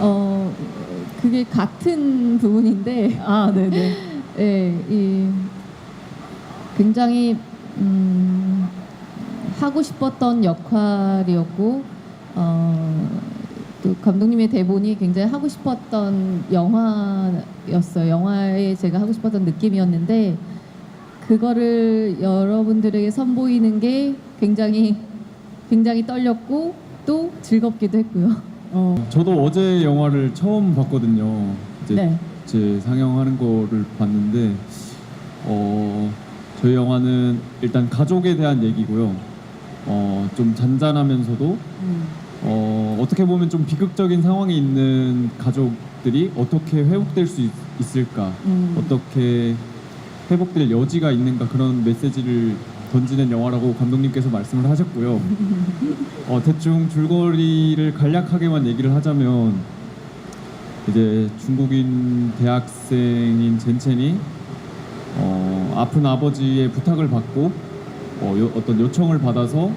어 그게 같은 부분인데 아, 네네. 예, 이 굉장히 음, 하고 싶었던 역할이었고 어, 또 감독님의 대본이 굉장히 하고 싶었던 영화였어요. 영화에 제가 하고 싶었던 느낌이었는데 그거를 여러분들에게 선보이는 게 굉장히 굉장히 떨렸고 또 즐겁기도 했고요. 어, 저도 어제 영화를 처음 봤거든요. 이제 네. 제 상영하는 거를 봤는데 어 저희 영화는 일단 가족에 대한 얘기고요. 어 좀 잔잔하면서도 음, 어 어떻게 보면 좀 비극적인 상황에 있는 가족들이 어떻게 회복될 수 있, 있을까? 음. 어떻게 회복될 여지가 있는가 그런 메시지를 던지는 영화라고 감독님께서 말씀을 하셨고요. 어, 대충 줄거리를 간략하게만 얘기를 하자면 이제 중국인 대학생인 젠첸이 어, 아픈 아버지의 부탁을 받고 어, 요- 어떤 요청을 받아서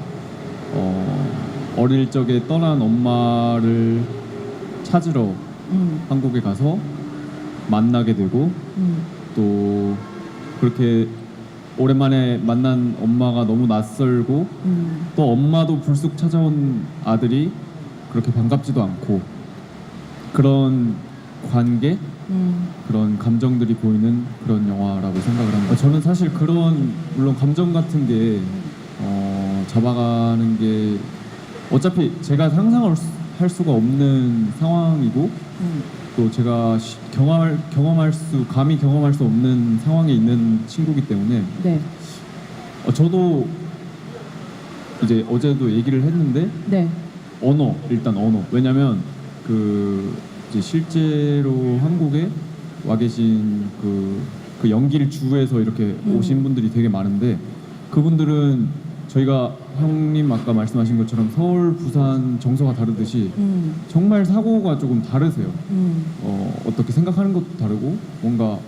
어, 어릴 적에 떠난 엄마를 찾으러 음, 한국에 가서 만나게 되고 음, 또 그렇게 오랜만에 만난 엄마가 너무 낯설고 음, 또 엄마도 불쑥 찾아온 아들이 그렇게 반갑지도 않고 그런 관계 음, 그런 감정들이 보이는 그런 영화라고 생각을 합니다. 저는 사실 그런 물론 감정 같은 게 어, 잡아가는 게 어차피 제가 상상할 수, 할 수가 없는 상황이고 음, 또 제가 시- 경험할 경험할 수 감히 경험할 수 없는 상황에 있는 친구기 때문에 네, 어, 저도 이제 어제도 얘기를 했는데 네, 언어 일단 언어. 왜냐면 그 이제 실제로 한국에 와 계신 그, 그 연기를 주에서 이렇게 음. 오신 분들이 되게 많은데 그분들은 저희가 형님 아까 말씀하신 것처럼 서울 부산 정서가 다르듯이 음, 정말 사고가 조금 다르세요. 음, 어, 어떻게 생각하는 것도 다르고 뭔가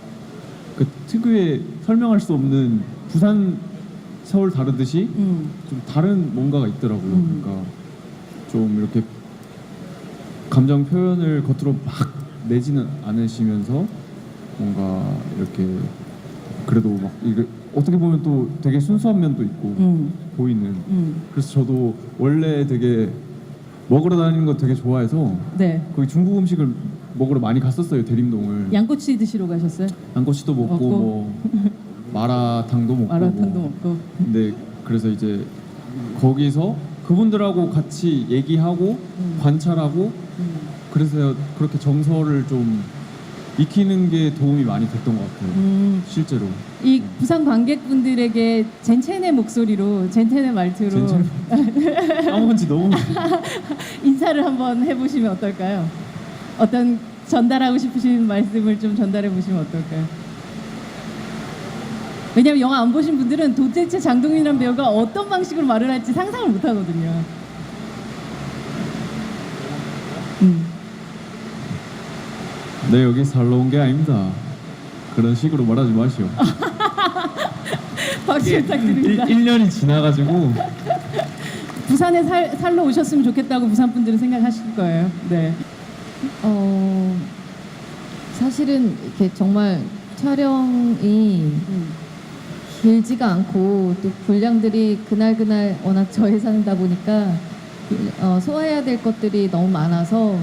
그 특유의 설명할 수 없는 부산 서울 다르듯이 음, 좀 다른 뭔가가 있더라고요. 음. 그러니까 좀 이렇게 감정 표현을 겉으로 막 내지는 않으시면서 뭔가 이렇게 그래도 막 이게 어떻게 보면 또 되게 순수한 면도 있고 음, 보이는 음, 그래서 저도 원래 되게 먹으러 다니는 거 되게 좋아해서 네. 거기 중국 음식을 먹으러 많이 갔었어요 대림동을 양꼬치 드시러 가셨어요? 양꼬치도 먹고 먹고. 뭐 마라탕도 먹고 마라탕도 뭐. 먹고. 근데 그래서 이제 거기서 그분들하고 같이 얘기하고 음. 관찰하고 음, 그래서 그렇게 정서를 좀 익히는 게 도움이 많이 됐던 것 같아요 음, 실제로 이 부산 관객분들에게 젠첸의 목소리로 젠첸의 말투로 젠첸 까먹은 지 너무 인사를 한번 해보시면 어떨까요? 어떤 전달하고 싶으신 말씀을 좀 전달해 보시면 어떨까요? 왜냐면 영화 안 보신 분들은 도대체 장동민이라는 배우가 어떤 방식으로 말을 할지 상상을 못 하거든요. 음. 네 여기 살러 온 게 아닙니다 그런 식으로 말하지 마시오 박수 일, 부탁드립니다. 1 년이 지나가지고 부산에 살, 살러 오셨으면 좋겠다고 부산 분들은 생각하실 거예요. 네. 어 사실은 이렇게 정말 촬영이 음. 길지가 않고 또 분량들이 그날 그날 워낙 저예산이다 보니까 어, 소화해야 될 것들이 너무 많아서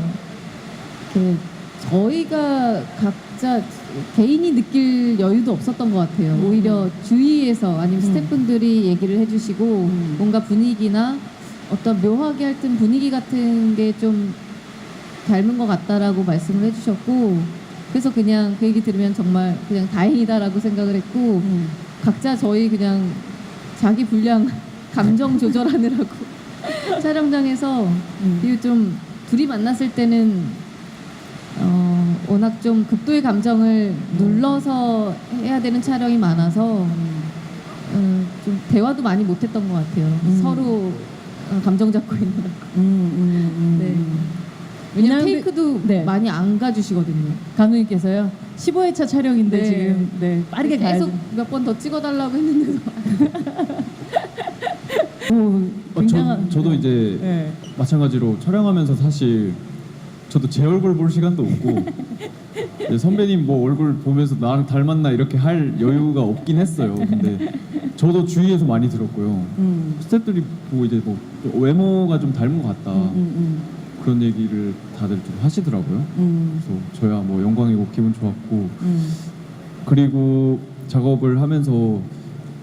그 저희가 각자 개인이 느낄 여유도 없었던 것 같아요. 음. 오히려 주위에서 아니면 음. 스태프분들이 얘기를 해주시고 음. 뭔가 분위기나 어떤 묘하게 할땐 분위기 같은 게 좀 닮은 것 같다라고 말씀을 해주셨고 그래서 그냥 그 얘기 들으면 정말 그냥 다행이다라고 생각을 했고 음. 각자 저희 그냥 자기 분량 감정 조절하느라고 촬영장에서 음. 그리고 좀 둘이 만났을 때는 어 워낙 좀 극도의 감정을 눌러서 해야 되는 촬영이 많아서 음, 좀 대화도 많이 못했던 것 같아요. 음. 서로 어, 감정 잡고 있느라고. 음, 음, 음, 네. 음. 왜냐면 이날도- 테이크도 네. 많이 안 가주시거든요. 감독님께서요. 15회차 촬영인데 네. 지금 네, 빠르게 가야죠. 계속 몇번 더 찍어달라고 했는데도 오, 어, 굉장한. 저, 저도 이제 네. 마찬가지로 촬영하면서 사실 저도 제 얼굴 볼 시간도 없고 이제 선배님 뭐 얼굴 보면서 나랑 닮았나 이렇게 할 여유가 없긴 했어요. 근데 저도 주위에서 많이 들었고요. 음. 스태프들이 보고 이제 뭐 외모가 좀 닮은 것 같다 음, 음, 그런 얘기를 다들 좀 하시더라고요. 음, 그래서 저야 뭐 영광이고 기분 좋았고 음, 그리고 작업을 하면서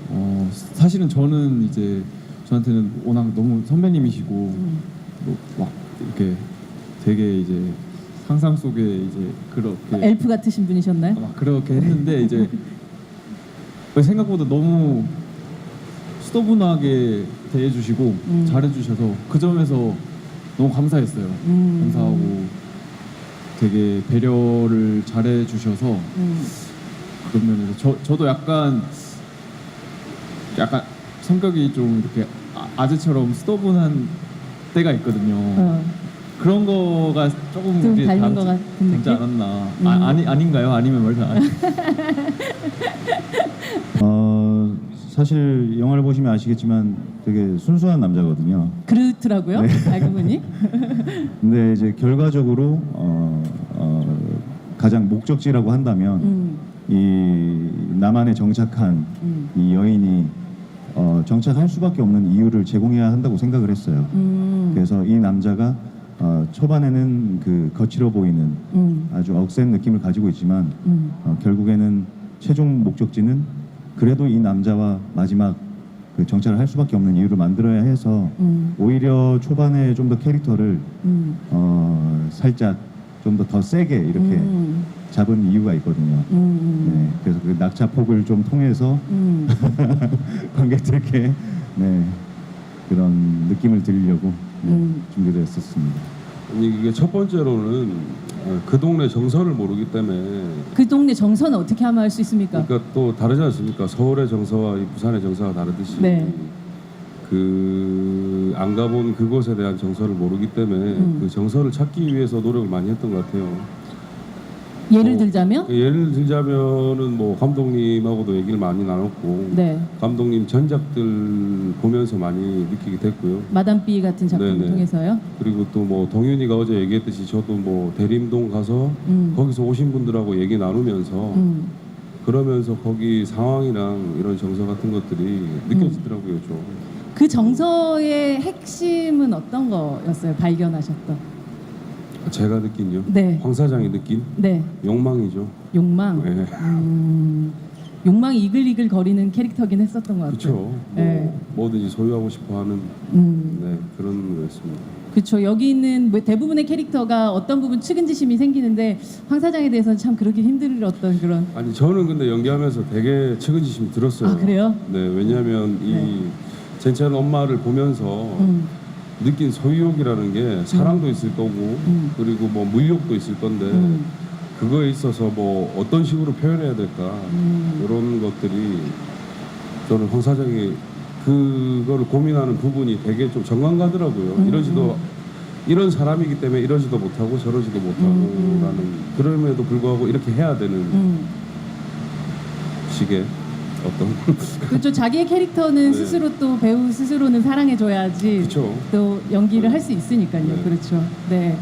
어 사실은 저는 이제 저한테는 워낙 너무 선배님이시고 음. 뭐막 이렇게 되게 이제 상상 속에 이제 그렇게 엘프 같으신 분이셨나요? 막 그렇게 했는데 이제 생각보다 너무 수더분하게 대해주시고 음. 잘해주셔서 그 점에서 너무 감사했어요. 음. 감사하고 되게 배려를 잘해주셔서 음, 그런 면에서 저 저도 약간 약간 성격이 좀 이렇게 아- 아재처럼 스터분한 때가 있거든요. 어. 그런 거가 조금 좀 우리 닮은 것 같은 느낌? 않았나? 음. 아, 아니 아닌가요? 아니면 말도 안. 어, 사실 영화를 보시면 아시겠지만 되게 순수한 남자거든요. 그렇더라고요. 알고 보니. 근데 이제 결과적으로 어, 어, 가장 목적지라고 한다면 음, 이 남한에 정착한 음, 이 여인이 어, 정착할 수밖에 없는 이유를 제공해야 한다고 생각을 했어요. 음, 그래서 이 남자가 어, 초반에는 그 거칠어 보이는 음, 아주 억센 느낌을 가지고 있지만 음, 어, 결국에는 최종 목적지는 그래도 이 남자와 마지막 그 정착을 할 수밖에 없는 이유를 만들어야 해서 음, 오히려 초반에 좀 더 캐릭터를 음, 어, 살짝 좀 더 더 세게 이렇게 음, 잡은 이유가 있거든요. 음, 네, 그래서 그 낙차폭을 좀 통해서 음, 관객들께 네, 그런 느낌을 드리려고 네, 음. 준비를 했었습니다. 이게 첫 번째로는 어, 그 동네 정서를 모르기 때문에 그 동네 정서는 어떻게 하면 알 수 있습니까? 그러니까 또 다르지 않습니까? 서울의 정서와 이 부산의 정서가 다르듯이 네. 그안 가본 그곳에 대한 정서를 모르기 때문에 음. 그 정서를 찾기 위해서 노력을 많이 했던 것 같아요. 예를 어, 들자면, 예를 들자면은 뭐 감독님하고도 얘기를 많이 나눴고 네, 감독님 전작들 보면서 많이 느끼게 됐고요. 마담 B 같은 작품을 네네. 통해서요. 그리고 또 뭐 동윤이가 어제 얘기했듯이 저도 뭐 대림동 가서 음, 거기서 오신 분들하고 얘기 나누면서 음, 그러면서 거기 상황이랑 이런 정서 같은 것들이 느껴지더라고요 좀. 그 정서의 핵심은 어떤 거였어요? 발견하셨던. 제가 느낀요. 네. 황 사장이 느낀 네, 욕망이죠. 욕망. 네. 음, 욕망이 이글이글 거리는 캐릭터긴 했었던 것 같아요. 그렇죠. 뭐 네. 뭐든지 소유하고 싶어하는 음, 네, 그런 거였습니다. 그렇죠. 여기 있는 뭐 대부분의 캐릭터가 어떤 부분 측은지심이 생기는데 황 사장에 대해서는 참 그러기 힘들었던 그런. 아니 저는 근데 연기하면서 되게 측은지심이 들었어요. 아 그래요? 네, 왜냐하면 이 네. 젠찬 엄마를 보면서 음, 느낀 소유욕이라는 게 사랑도 있을 거고 음. 그리고 뭐 물욕도 있을 건데 음, 그거에 있어서 뭐 어떤 식으로 표현해야 될까 음, 이런 것들이 저는 황 사장이 그거를 고민하는 부분이 되게 좀 정감 가더라고요. 음, 이러지도 이런 사람이기 때문에 이러지도 못하고 저러지도 못하고 음, 음. 라는 그럼에도 불구하고 이렇게 해야 되는 음. 식의 어떤 그렇죠. 자기의 캐릭터는 네. 스스로 또 배우 스스로는 사랑해줘야지 그렇죠. 또 연기를 할 수 있으니까요. 네. 그렇죠. 네.